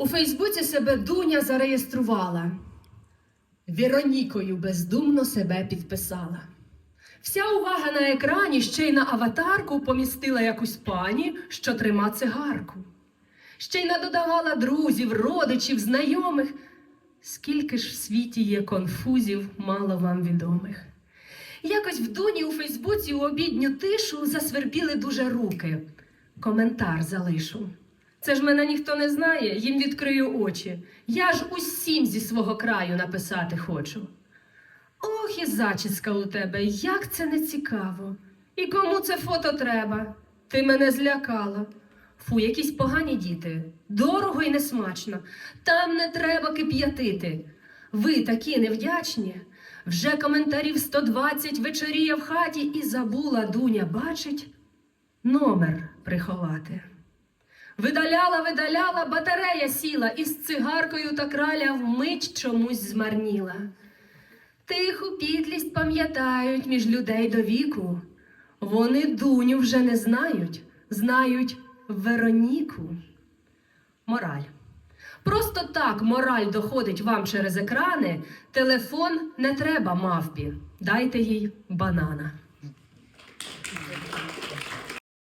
У Фейсбуці себе Дуня зареєструвала. Віронікою бездумно себе підписала. Вся увага на екрані ще й на аватарку помістила якусь пані, що трима цигарку. Ще й надодавала друзів, родичів, знайомих. Скільки ж в світі є конфузів, мало вам відомих. Якось в Дуні у Фейсбуці у обідню тишу засвербіли дуже руки. Коментар залишу. Це ж мене ніхто не знає, їм відкрию очі. Я ж усім зі свого краю написати хочу. Ох, і зачіска у тебе, як це не цікаво. І кому це фото треба? Ти мене злякала. Фу, якісь погані діти. Дорого і несмачно. Там не треба кип'ятити. Ви такі невдячні. Вже коментарів 120 вечоріє в хаті і забула Дуня бачить номер приховати. Видаляла, видаляла, батарея сіла, і з цигаркою та краля вмить чомусь змарніла. Тиху підлість пам'ятають між людей до віку. Вони Дуню вже не знають, знають Вероніку. Мораль. Просто так мораль доходить вам через екрани. Телефон не треба мавпі. Дайте їй банана.